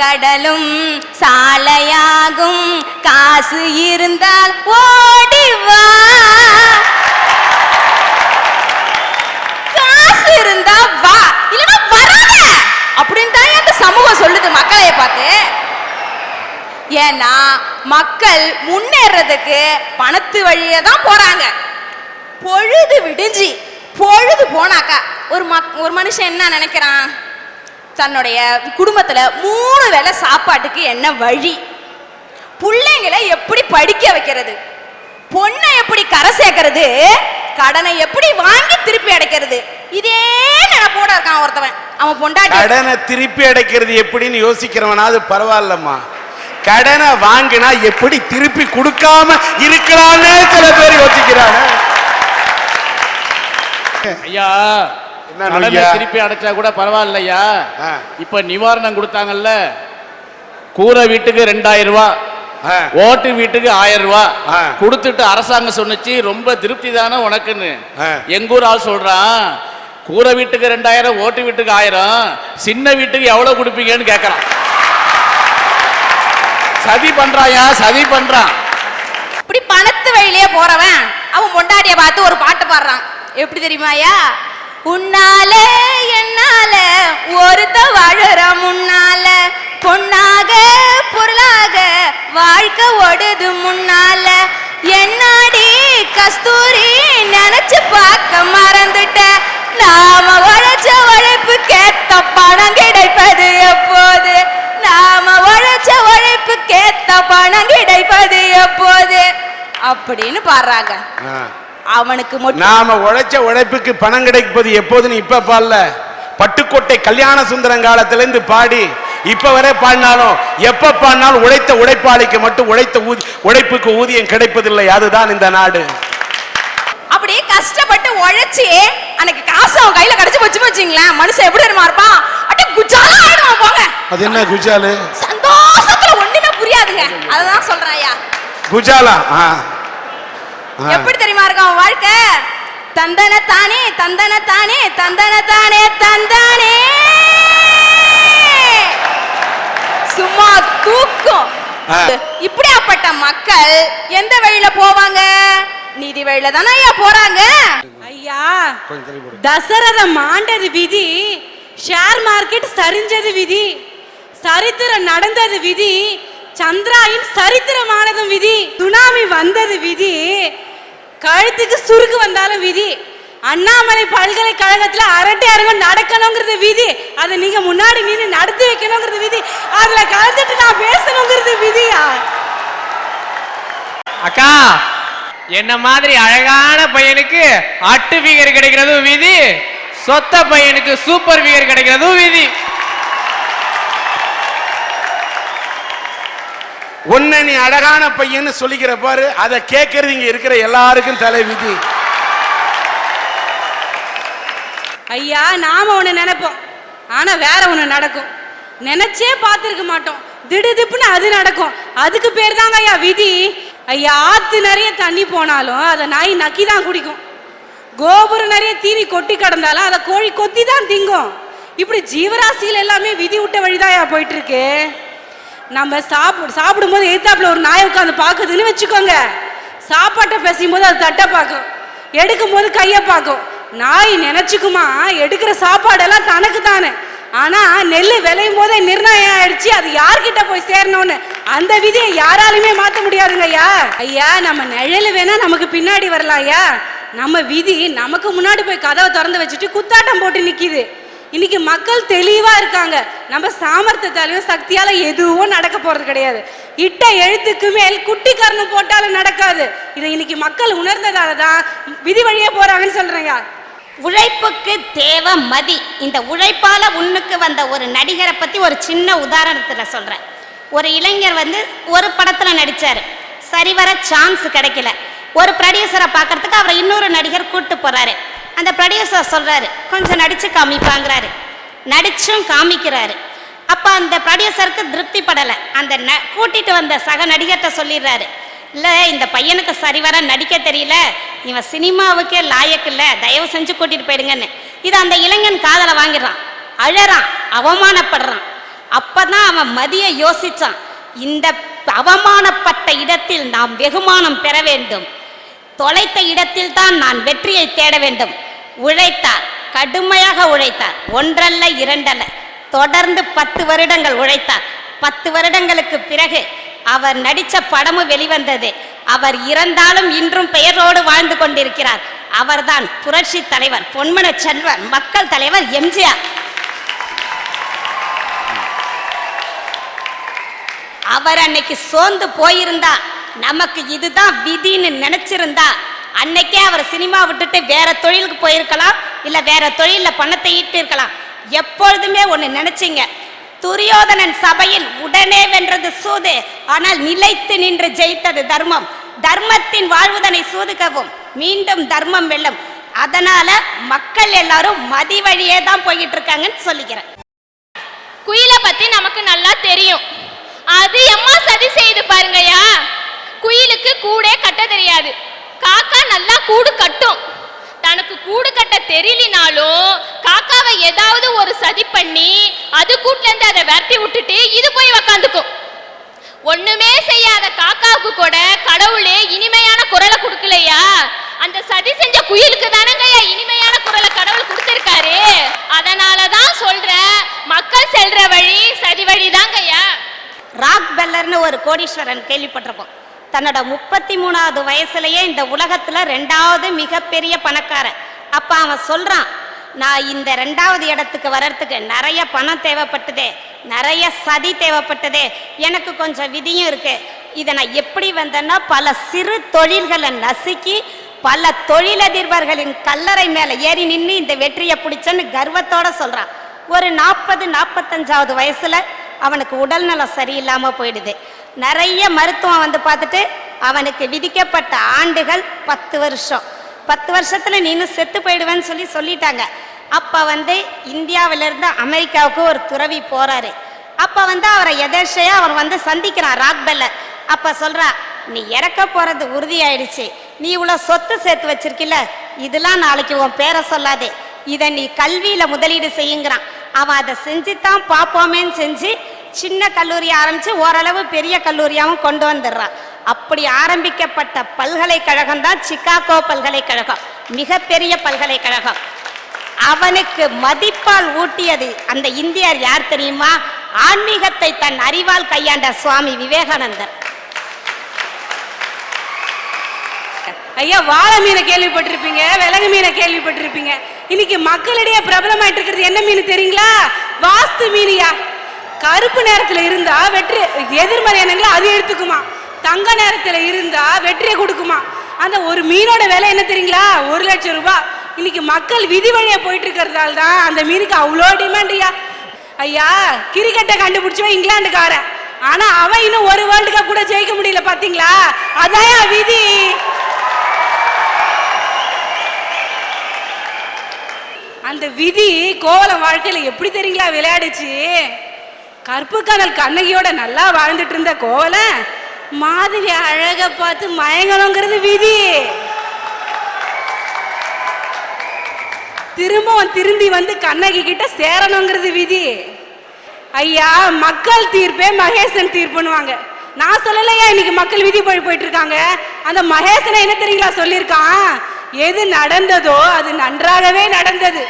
கடலும் சாலையாகும். காசு இருந்தால் ஓடிவா காசு இருந்தா வா. இல்லனா வராத. அப்படின்னு தான் அந்த சமூகம் சொல்லுது மக்களை பார்த்து. ஏன்னா மக்கள் முன்னேறதுக்கு பணத்து வழியே தான் போறாங்க. பொழுது விடிஞ்சு பொழுது போனாக்கா ஒரு மக் ஒரு மனுஷன் என்ன நினைக்கிறான்? தன்னுடைய குடும்பத்துல மூணு வேளை சாப்பாட்டுக்கு என்ன வழி? பிள்ளைங்களை எப்படி படிக்க வைக்கிறது? பொண்ணை எப்படி கரை சேர்க்கறது? கடனை எப்படி வாங்கி திருப்பி அடைக்கிறது? இதே நினைப்போட இருக்கான் ஒருத்தவன். அவன் பொண்டாட்டி கடனை திருப்பி அடைக்கிறது எப்படின்னு யோசிக்கிறவனாவது பரவாயில்லம்மா. கடனை வாங்கினா எப்படி திருப்பி கொடுக்காம இருக்கலாம்னு சில பேர் யோசிக்கிறாங்க. ஐயா கடனை? திருப்பி அடைச்சா கூட பரவாயில்லையா. இப்ப நிவாரணம் கொடுத்தாங்கல்ல கூரை வீட்டுக்கு ரெண்டாயிரம் ரூபாய். ஓட்டு வீட்டுக்கு ஆயிரம் ரூபாய். கொடுத்துட்டு அரசாங்கம் சொன்னுச்சு ரொம்ப திருப்தி தானே உனக்குன்னு. எங்க ஊர் ஆள் சொல்றான் கூரை வீட்டுக்கு ரெண்டாயிரம் ஓட்டு வீட்டுக்கு ஆயிரம் சின்ன வீட்டுக்கு எவ்வளவு கொடுப்பீங்கன்னு கேட்கறான் சதி பண்றாயா சதி பண்றான் இப்படி பணத்து வழியிலே போறவன் அவன் பொண்டாட்டிய பார்த்து ஒரு பாட்டு பாடுறான் எப்படி தெரியுமாயா உன்னால என்னால ஒருத்த வாழுற முன்னால. பொன்னாக பொருளாக வாழ்க்கை ஓடுது முன்னால. என்னாடி கஸ்தூரி நினைச்சு பார்க்க மறந்துட்ட? நாம உழைச்ச உழைப்பு கேத்த பணம் கிடைப்பது எப்போது? நாம உழைச்ச உழைப்பு கேட்ட பணம் கிடைப்பது எப்போது? அப்படின்னு பாடுறாங்க. அவனுக்கு மட்டும் நாம உழைச்ச உழைப்புக்கு பணம் கிடைப்பது எப்போதுன்னு இப்ப பாடல பட்டுக்கோட்டை கல்யாண சுந்தரம் காலத்துல இருந்து பாடி இப்ப வரை பாடினாலும் எப்ப பாடினாலும் உழைத்த உழைப்பாளிக்கு மட்டும் உழைத்த ஊதி உழைப்புக்கு ஊதியம் கிடைப்பதில்லை. அதுதான் இந்த நாடு. அப்படியே கஷ்டப்பட்டு உழைச்சி அன்னைக்கு காசு அவன் கையில கிடைச்சு வச்சு வச்சுங்களேன். மனுஷன் எப்படி தெரியுமா இருப்பான்? அப்படியே குஜாலா ஆயிடுவான் போங்க. அது என்ன குஜாலு? சந்தோஷத்துல ஒண்ணுமே புரியாதுங்க. அததான் சொல்றேன் ஐயா. குஜாலா. எப்படி தெரியுமா இருக்கும் அவன் வாழ்க்கை. தந்தன தானே தந்தன தானே தந்தன தானே தந்தானே. சும்மா தூக்கும். இப்படியாப்பட்ட மக்கள் எந்த வழியில போவாங்க? நீதி வழியில தானே ஐயா போறாங்க. ஐயா. தசரதம் ஆண்டது விதி ஷேர் மார்க்கெட் சரிஞ்சது விதி சரித்திரம் நடந்தது விதி சந்திராயின் சரித்திரமானதும் விதி சுனாமி வந்தது விதி கழுத்துக்கு சுருக்கு வந்தாலும் விதி. அண்ணாமலை பல்கலைக்கழகத்துல அரட்டை அரங்கம் நடக்கணுங்கிறது விதி. அதை நீங்க முன்னாடி நின்று நடத்தி வைக்கணுங்கிறது விதி. அதுல கலந்துட்டு நான் பேசணுங்கிறது விதியா? அக்கா என்ன மாதிரி அழகான பையனுக்கு அட்டு ஃபிகர் கிடைக்கிறதும் விதி சொத்த பையனுக்கு சூப்பர் ஃபிகர் கிடைக்கிறதும் விதி. உன்னை நீ அழகான பையன்னு சொல்லிக்கிற பாரு அதை கேட்கறது இங்க இருக்கிற எல்லாருக்கும் தலை விதி ஐயா நாம ஒண்ணு நினைப்போம். ஆனா வேற ஒண்ணு நடக்கும். நினைச்சே பார்த்துருக்க மாட்டோம். திடுதிப்புன்னு அது நடக்கும். அதுக்கு பேர் தாங்க ஐயா விதி. ஐயா ஆத்து நிறைய தண்ணி போனாலும் அதை நாய் நக்கி தான் குடிக்கும். கோபுரம் நிறைய தீனி கொட்டி கிடந்தாலும் அதை கோழி கொத்தி தான் திங்கும். இப்படி ஜீவராசிகள் எல்லாமே விதி விட்ட வழிதாயா போயிட்டு இருக்கு? நம்ம சாப்பிடு சாப்பிடும்போது எய்த்தாப்புல ஒரு நாய் உட்காந்து பார்க்குதுன்னு வச்சுக்கோங்க. சாப்பாட்டை பேசும்போது அது தட்டை பார்க்கும். எடுக்கும் போது கையை பார்க்கும். நாய் நினைச்சுக்குமா? எடுக்கிற சாப்பாடெல்லாம் தனக்கு தானே ஆனா நெல் விளையும் போதே நிர்ணயம் ஆயிடுச்சு. அது யார்கிட்ட போய் சேரணும்னு. அந்த விதியை யாராலுமே மாத்த முடியாதுங்க ஐயா. ஐயா நம்ம நிழல் வேணா நமக்கு பின்னாடி வரலாம் ஐயா. நம்ம விதி நமக்கு முன்னாடி போய் கதவை திறந்து வச்சுட்டு குத்தாட்டம் போட்டு நிற்கிது இன்னைக்கு மக்கள் தெளிவா இருக்காங்க. நம்ம சாமர்த்தியத்தாலையும் சக்தியால எதுவும் நடக்க போறது கிடையாது. இட்ட எழுத்துக்கு மேல் குட்டி கரணம் போட்டாலும் நடக்காது. இதை இன்னைக்கு மக்கள் உணர்ந்ததால தான் விதி வழியே போறாங்கன்னு சொல்றேங்க உழைப்புக்கு தேவை மதி. இந்த உழைப்பால உன்னுக்கு வந்த ஒரு நடிகரை பத்தி ஒரு சின்ன உதாரணத்துல சொல்றேன். ஒரு இளைஞர் வந்து ஒரு படத்துல நடிச்சாரு. சரிவர சான்ஸ் கிடைக்கல. ஒரு ப்ரொடியூசரை பார்க்கறதுக்கு அவரை இன்னொரு நடிகர் கூப்பிட்டு போறாரு. அந்த ப்ரொடியூசர் சொல்கிறாரு கொஞ்சம் நடித்து காமிப்பாங்கிறாரு. நடிச்சும் காமிக்கிறாரு. அப்போ அந்த ப்ரொடியூசருக்கு திருப்தி படலை. அந்த ந கூட்டிகிட்டு வந்த சக நடிகர்கிட்ட சொல்லிடுறாரு. இல்லை இந்த பையனுக்கு சரிவர நடிக்க தெரியல. இவன் சினிமாவுக்கே லாயக்கு இல்லை. தயவு செஞ்சு கூட்டிகிட்டு போயிடுங்கன்னு. இது அந்த இளைஞன் காதலை வாங்கிடுறான். அழறான் அவமானப்படுறான். அப்போ தான் அவன் மதிய யோசிச்சான். இந்த அவமானப்பட்ட இடத்தில் நாம் வெகுமானம் பெற வேண்டும். தொலைத்த இடத்தில் தான் நான் வெற்றியை தேட வேண்டும். உழைத்தார். கடுமையாக உழைத்தார். ஒன்றல்ல இரண்டல்ல. தொடர்ந்து பத்து வருடங்கள் உழைத்தார். பத்து வருடங்களுக்கு பிறகு அவர் நடித்த படமும் வெளிவந்தது. அவர் இறந்தாலும் இன்றும் பெயரோடு வாழ்ந்து கொண்டிருக்கிறார். அவர்தான் புரட்சி தலைவர் பொன்மன செல்வர் மக்கள் தலைவர் எம்ஜிஆர். அவர் அன்னைக்கு சோர்ந்து போயிருந்தா நமக்கு இதுதான் விதின்னு நினைச்சிருந்தா அன்னைக்கே அவர் சினிமா விட்டுட்டு வேற தொழிலுக்கு போயிருக்கலாம் இல்ல வேற தொழிலில் பணத்தை ஈட்டு இருக்கலாம் எப்பொழுதுமே ஒன்று நினைச்சீங்க துரியோதனன் சபையில் உடனே வென்றது சூது ஆனால் நிலைத்து நின்று ஜெயித்தது தர்மம். தர்மத்தின் வாழ்வுதனை சூதுகவும் மீண்டும் தர்மம் வெல்லும். அதனால மக்கள் எல்லாரும் மதி வழியே தான் போய்கிட்டு இருக்காங்கன்னு சொல்லிக்கிறேன். குயிலை பத்தி நமக்கு நல்லா தெரியும். அது எம்மா சதி செய்து பாருங்கயா குயிலுக்கு கூட கட்ட தெரியாது. காக்கா நல்லா கூடு கட்டும். தனக்கு கூடு கட்ட தெரியலினாலும் காக்காவை ஏதாவது ஒரு சதி பண்ணி அது கூட்டுல இருந்து அதை விரட்டி விட்டுட்டு இது போய் உக்காந்துக்கும். ஒண்ணுமே செய்யாத காக்காவுக்கு கூட கடவுளே இனிமையான குரலை கொடுக்கலையா? அந்த சதி செஞ்ச குயிலுக்கு தானங்கய்யா இனிமையான குரலை கடவுள் கொடுத்திருக்காரு. அதனாலதான் சொல்ற மக்கள் செல்ற வழி சதி வழி தாங்கய்யா ராக் பெல்லர்னு ஒரு கோடீஸ்வரன் கேள்விப்பட்டிருக்கோம். தன்னோட முப்பத்தி மூணாவது வயசுலயே இந்த உலகத்துல ரெண்டாவது மிகப்பெரிய பணக்காரன். அப்ப அவன் சொல்றான் நான் இந்த ரெண்டாவது இடத்துக்கு வர்றதுக்கு நிறைய பணம் தேவைப்பட்டதே நிறைய சதி தேவைப்பட்டதே எனக்கு கொஞ்சம் விதியும் இருக்கு. இதை நான் எப்படி வந்தேன்னா பல சிறு தொழில்களை நசுக்கி பல தொழிலதிபர்களின் கல்லறை மேல ஏறி நின்று இந்த வெற்றியை பிடிச்சேன்னு கர்வத்தோட சொல்றான். ஒரு நாற்பது நாற்பத்தஞ்சாவது வயசுல அவனுக்கு உடல்நலம் சரியில்லாமல் போயிடுது. நிறைய மருத்துவம் வந்து பார்த்துட்டு அவனுக்கு விதிக்கப்பட்ட ஆண்டுகள் பத்து வருஷம். பத்து வருஷத்தில் நீனு செத்து போயிடுவேன்னு சொல்லி சொல்லிட்டாங்க. அப்போ வந்து இந்தியாவிலேருந்து அமெரிக்காவுக்கு ஒரு துறவி போகிறாரு அப்போ வந்து அவரை எதர்ச்சையா அவர் வந்து சந்திக்கிறான் ராக்பெல்ல. அப்போ சொல்கிறா நீ இறக்க போகிறது உறுதியாயிடுச்சு. நீ இவ்வளோ சொத்து சேர்த்து வச்சிருக்கில்ல இதெல்லாம் நாளைக்கு உன் பேரை சொல்லாதே. இதை நீ கல்வியில் முதலீடு செய்யுங்கிறான். அவன் அதை செஞ்சுத்தான் பார்ப்போமேன்னு செஞ்சு சின்ன கல்லூரி ஆரம்பித்து ஓரளவு பெரிய கல்லூரியாகவும் கொண்டு வந்துடுறான் அப்படி ஆரம்பிக்கப்பட்ட பல்கலைக்கழகம் தான் சிகாகோ பல்கலைக்கழகம். மிகப்பெரிய பல்கலைக்கழகம். அவனுக்கு மதிப்பால் ஊட்டியது அந்த இந்தியர் யார் தெரியுமா? ஆன்மீகத்தை தன் அறிவால் கையாண்ட சுவாமி விவேகானந்தர். ஐயா வாழை மீனை கேள்விப்பட்டிருப்பீங்க விலங்கு மீனை கேள்விப்பட்டிருப்பீங்க. இன்னைக்கு மக்களிடையே பிரபலமாயிட்டு இருக்கிறது என்ன மீன் தெரியுங்களா? வாஸ்து மீனியா? கருப்பு நேரத்தில் இருந்தா வெற்றி எதிர்மறை எண்ணங்களை அது எடுத்துக்குமா? தங்க நேரத்தில் இருந்தா வெற்றியை கொடுக்குமா? அந்த ஒரு மீனோட விலை என்ன தெரியுங்களா? ஒரு லட்சம் ரூபாய். இன்னைக்கு மக்கள் விதி வழியா போயிட்டு இருக்கிறதால தான் அந்த மீனுக்கு அவ்வளோ டிமாண்ட் ஐயா கிரிக்கெட்டை கண்டுபிடிச்சவன் இங்கிலாந்துக்காரன். ஆனா அவன் இன்னும் ஒரு வேர்ல்டு கப் கூட ஜெயிக்க முடியல பாத்தீங்களா? அதான் விதி. அந்த விதி கோவலம் வாழ்க்கையில எப்படி தெரியுங்களா விளையாடுச்சு? கருப்பு கடல் கண்ணகியோட நல்லா வாழ்ந்துட்டு இருந்த கோவலம் மாதிரி அழக பார்த்து மயங்கணுங்கிறது விதி. திரும்பவும் திரும்பி வந்து கண்ணகி கிட்ட சேரணுங்கிறது விதி. ஐயா மக்கள் தீர்ப்பே மகேசன் தீர்ப்புன்னுவாங்க. நான் சொல்லலையா இன்னைக்கு மக்கள் விதி போய் போயிட்டு இருக்காங்க அந்த மகேசனை என்ன தெரியுங்களா சொல்லியிருக்கான்? எது நடந்ததோ அது நன்றாகவே நடந்தது.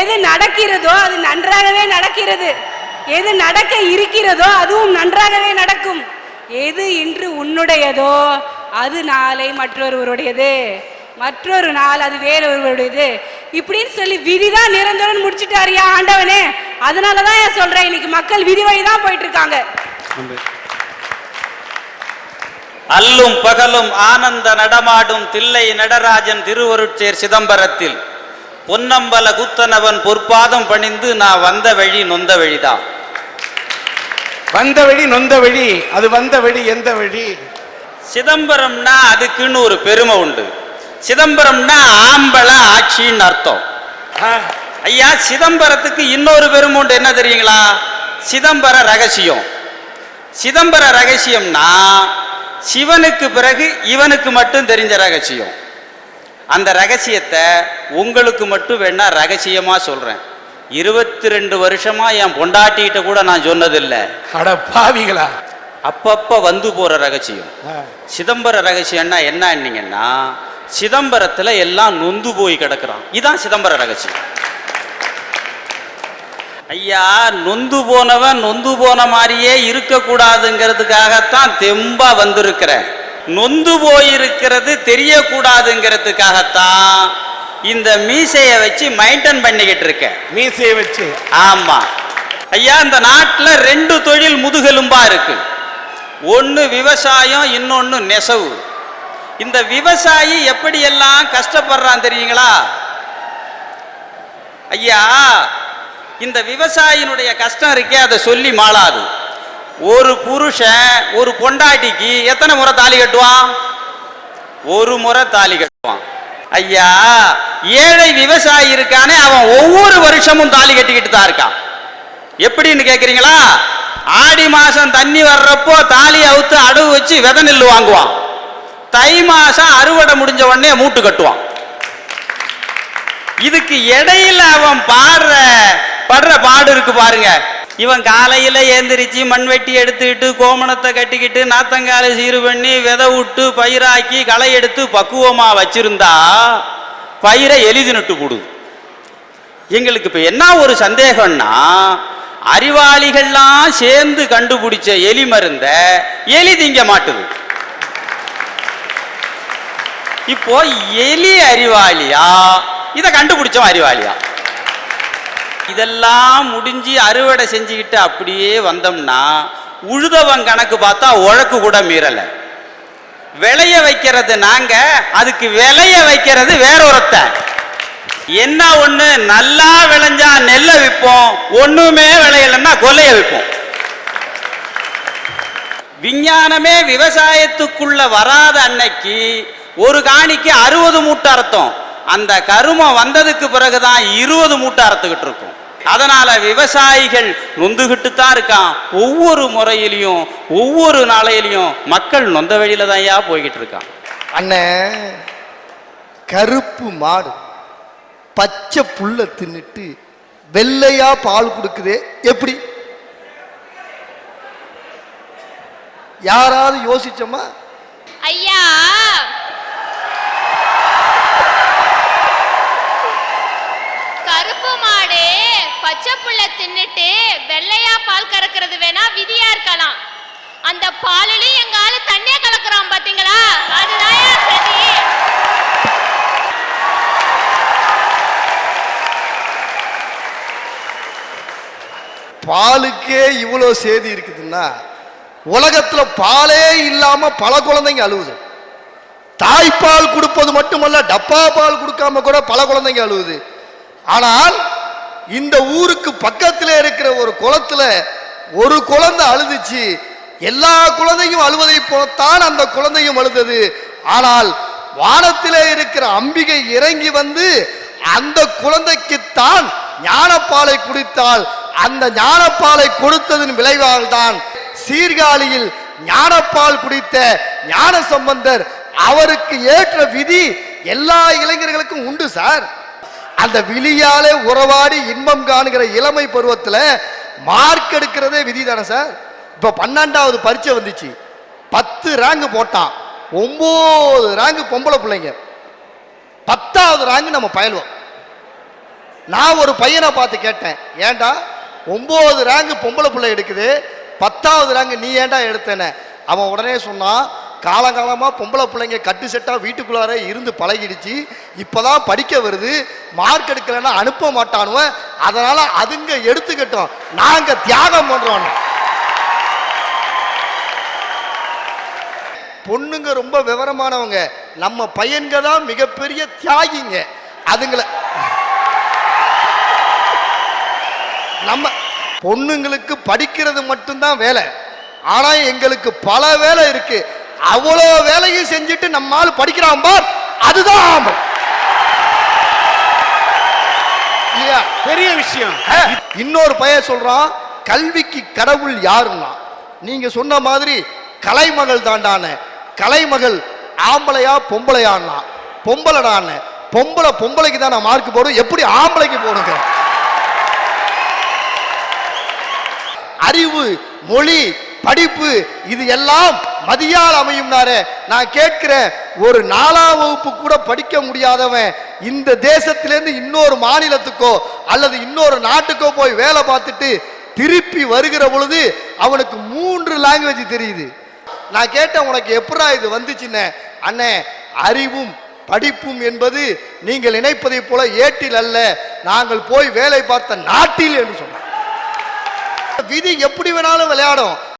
எது நடக்கிறதோ அது நன்றாகவே நடக்கிறது. எது நடக்க இருக்கிறதோ அதுவும் நன்றாகவே நடக்கும். எது இன்று உன்னுடையதோ அது நாளை மற்றொருவருடையது. மற்றொரு நாள் அது வேறொருவருடையது. இப்படின்னு சொல்லி விதிதான் நிரந்தரம் முடிச்சுட்டாரியா ஆண்டவனே. அதனாலதான் ஏன் சொல்றேன் இன்னைக்கு மக்கள் விதி வழி தான் போயிட்டு இருக்காங்க அல்லும் பகலும் ஆனந்த நடமாடும் தில்லை நடராஜன் திருவருட்சேர் சிதம்பரத்தில். பொன்னம்பல குத்தனவன் பொற்பாதம் பணிந்து நான் வந்த வழி நொந்த வழிதான். வந்த வழி நொந்த வழி அது வந்த வழி எந்த வழி? சிதம்பரம்னா அதுக்குன்னு ஒரு பெருமை உண்டு. சிதம்பரம்னா ஆம்பள ஆட்சின்னு அர்த்தம். ஐயா சிதம்பரத்துக்கு இன்னொரு பெருமை உண்டு என்ன தெரியுங்களா? சிதம்பர ரகசியம். சிதம்பர ரகசியம்னா சிவனுக்கு பிறகு இவனுக்கு மட்டும் தெரிஞ்ச ரகசியம். அந்த ரகசியத்தை உங்களுக்கு மட்டும் வேணா ரகசியமா சொல்றேன். இருபத்தி ரெண்டு வருஷமா என் பொண்டாட்டிகிட்ட கூட நான் சொன்னதில்லை. அட பாவிகளா. அப்பப்ப வந்து போற ரகசியம். சிதம்பர ரகசியம்னா என்னன்னீங்கன்னா சிதம்பரத்துல எல்லாம் நொந்து போய் கிடக்குறான். இதான் சிதம்பர ரகசியம். ஐயா நொந்து போனவன் நொந்து போன மாதிரியே இருக்கக்கூடாதுங்கிறதுக்காகத்தான் தெம்பா வந்திருக்கிறேன். நொந்து போயிருக்கிறது தெரியக்கூடாதுங்கிறதுக்காகத்தான் இந்த மீசையை வச்சு மெயின்டைன் பண்ணிக்கிட்டு இருக்கேன் மீசையை வச்சு. ஆமா. ஐயா இந்த நாட்டில் ரெண்டு தொழில் முதுகெலும்பா இருக்கு. ஒன்று விவசாயம் இன்னொன்று நெசவு. இந்த விவசாயி எப்படியெல்லாம் கஷ்டப்படுறான் தெரியுங்களா? ஐயா இந்த விவசாயினுடைய கஷ்டம் இருக்கே அதை சொல்லி மாளாது. ஒரு புருஷன் ஒரு பொண்டாட்டிக்கு எத்தனை முறை தாலி கட்டுவான்? ஒரு முறை தாலி கட்டுவான். ஐயா ஏழை விவசாயி இருக்கானே அவன் ஒவ்வொரு வருஷமும் தாலி கட்டிக்கிட்டு தான் இருக்கான். எப்படின்னு கேக்குறீங்களா? ஆடி மாசம் தண்ணி வர்றப்போ தாலி அவுத்து அடவு வச்சு வித நெல் வாங்குவான். தை மாசம் அறுவடை முடிஞ்ச உடனே மூட்டு கட்டுவான். இதுக்கு இடையில அவன் பாடுற படுற பாடு இருக்கு பாருங்க. இவன் காலையில் ஏந்திரிச்சு மண்வெட்டி எடுத்துக்கிட்டு கோமணத்தை கட்டிக்கிட்டு நாத்தங்காலை சீரு பண்ணி விதை விட்டு பயிராக்கி களை எடுத்து பக்குவமாக வச்சிருந்தா பயிரை எளிது நட்டு போடுது. எங்களுக்கு இப்போ என்ன ஒரு சந்தேகம்னா அறிவாளிகள்லாம் சேர்ந்து கண்டுபிடிச்ச எலி மருந்த எலி திங்க மாட்டுது. இப்போ எலி அறிவாளியா? இதை கண்டுபிடிச்சோம் அறிவாளியா? இதெல்லாம் முடிஞ்சு அறுவடை செஞ்சுக்கிட்டு அப்படியே வந்தோம்னா உழுதவன் கணக்கு பார்த்தா உழக்கு கூட மீறல. விளைய வைக்கிறது நாங்க அதுக்கு விளைய வைக்கிறது வேற ஒருத்த. என்ன ஒண்ணு நல்லா விளைஞ்சா நெல்லை விற்போம் ஒண்ணுமே விளையலன்னா கொல்லைய விற்போம் விஞ்ஞானமே விவசாயத்துக்குள்ள வராத அன்னைக்கு ஒரு காணிக்கு அறுபது மூட்டை அர்த்தம் அந்த கருமம் வந்ததுக்கு பிறகுதான் இருபது மூட்டை அறுத்துக்கிட்டு இருக்கும். அதனால விவசாயிகள் நொந்துகிட்டு தான் இருக்கான். ஒவ்வொரு முறையிலையும் ஒவ்வொரு நாளையிலையும் மக்கள் நொந்த வழியில தான் ஐயா போய்கிட்டு இருக்கான். அண்ணே கருப்பு மாடு பச்சை புல்ல தின்னுட்டு வெள்ளையா பால் கொடுக்குதே எப்படி? யாராவது யோசிச்சோமா? ஐயா பாலிலையும் எங்க ஆளு தண்ணிய கலக்குறான் பாத்தீங்களா? அதுதான் சரி பாலுக்கே இவ்வளோ சேதி இருக்குதுன்னா உலகத்துல பாலே இல்லாம பல குழந்தைங்க அழுவுது. தாய்ப்பால் கொடுப்பது மட்டுமல்ல டப்பா பால் கொடுக்காம கூட பல குழந்தைங்க அழுவுது. ஆனால் இந்த ஊருக்கு பக்கத்துல இருக்கிற ஒரு குளத்துல ஒரு குழந்தை அழுதுச்சு எல்லா குழந்தையும் அழுவதை போலத்தான் அந்த குழந்தையும் அழுதது. ஆனால் வானத்திலே இருக்கிற அம்பிகை இறங்கி வந்து அந்த குழந்தைக்குத்தான் ஞானப்பாலை குடித்தால் அந்த ஞானப்பாலை கொடுத்ததன் விளைவால் தான் சீர்காழியில் ஞானப்பால் குடித்த ஞான சம்பந்தர் அவருக்கு ஏற்ற விதி எல்லா இளைஞர்களுக்கும் உண்டு சார். அந்த விழியாலே உறவாடி இன்பம் காணுகிற இளமை பருவத்தில் மார்க் எடுக்கிறதே விதி தானே சார்? இப்போ பன்னெண்டாவது பரீட்சை வந்துச்சு. பத்து ரேங்கு போட்டான். ஒம்பது ரேங்கு பொம்பளை பிள்ளைங்க. பத்தாவது ரேங்கு நம்ம பயிலுவோம். நான் ஒரு பையனை பார்த்து கேட்டேன் ஏன்டா ஒம்பது ரேங்கு பொம்பளை பிள்ளை எடுக்குது பத்தாவது ரேங்கு நீ ஏன்டா எடுத்தேன அவன் உடனே சொன்னான் காலங்காலமாக பொம்பளை பிள்ளைங்க கட்டு செட்டாக வீட்டுக்குள்ளார இருந்து பழகிடுச்சு. இப்பதான் படிக்க வருது. மார்க் எடுக்கலைன்னா அனுப்ப மாட்டானுவன். அதனால் அதுங்க எடுத்துக்கட்டும். நாங்கள் தியாகம் பண்றோம். பொண்ணுங்க ரொம்ப விவரமானவங்க. நம்ம பையன்க தான் மிகப்பெரிய தியாகிங்க. அதுங்களை நம்ம பொண்ணுங்களுக்கு படிக்கிறது மட்டும்தான் வேலை. ஆனா எங்களுக்கு பல வேலை இருக்கு. அவ்வளோ வேலையும் செஞ்சுட்டு நம்மால் படிக்கிறான் பார். அதுதான் ஆம்பளை. இல்லையா? பெரிய விஷயம். இன்னொரு பையன் சொல்றான் கல்விக்கு கடவுள் யாருன்னா? நீங்க சொன்ன மாதிரி கலைமகள் தாண்டான. கலைமகள் ஆம்பளையா பொம்பளையான்னா பொம்பளைடான பொம்பளை பொம்பளைக்கு தான் நான் மார்க் போடும் எப்படி ஆம்பளைக்கு போடுங்க? அறிவு மொழி படிப்பு இது எல்லாம் மதியால் அமையும்னாரு நான் கேட்கிறேன் ஒரு நாலாம் வகுப்பு கூட படிக்க முடியாதவன் இந்த தேசத்திலேருந்து இன்னொரு மாநிலத்துக்கோ அல்லது இன்னொரு நாட்டுக்கோ போய் வேலை பார்த்துட்டு திருப்பி வருகிற பொழுது அவனுக்கு மூன்று லாங்குவேஜ் தெரியுது. நான் கேட்டேன் உனக்கு எப்படா இது வந்துச்சுன்னு. அண்ணே அறிவும் படிப்பும் என்பது நீங்கள் நினைப்பதைப் போல ஏட்டில் அல்ல நாங்கள் போய் வேலை பார்த்த நாட்டில் என்று சொன்னார். விதி எப்படி வேணாலும் விளையாடும்.